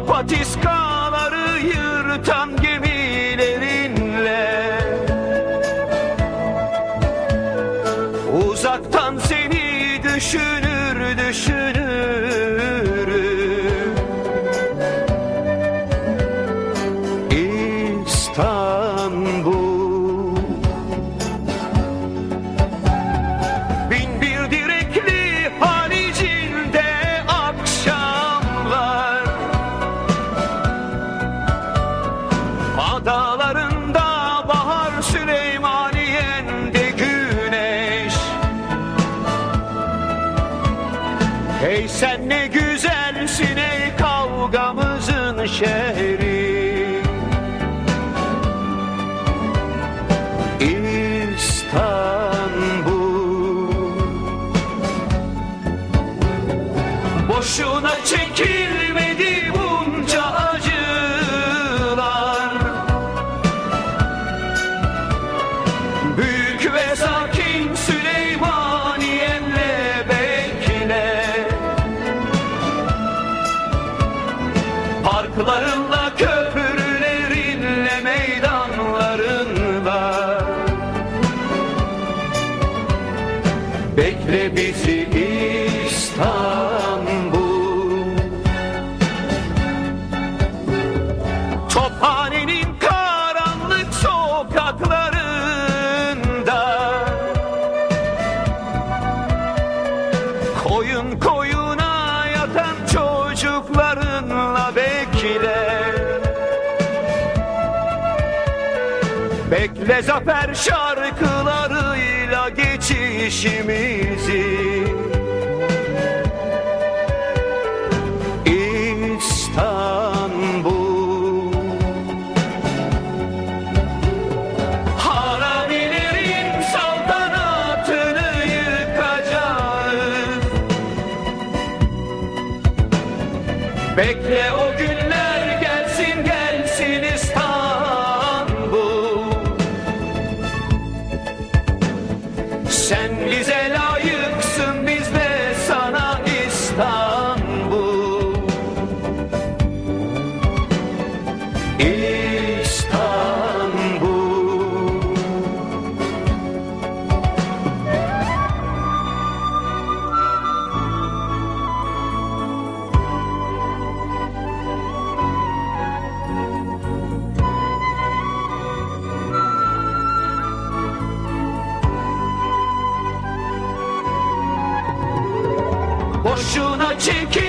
Patiskaları yırtan gemilerinle. Uzaktan seni düşünür düşünürüm Süleymaniye'nde güneş. Hey sen ne güzelsin ey kavgamızın şehri. İstanbul. Boşuna çekilmedi Büyük ve sakin Süleymaniye'nle bekle Parklarınla köprülerinle meydanlarınla Bekle bizi İstanbul Koyun koyuna yatan çocuklarınla bekle. Bekle zafer şarkılarıyla geçişimizi Bekle o günler gelsin gelsin İstanbul. Sen bize layıksın biz de sana İstanbul. İstanbul Boşuna çekil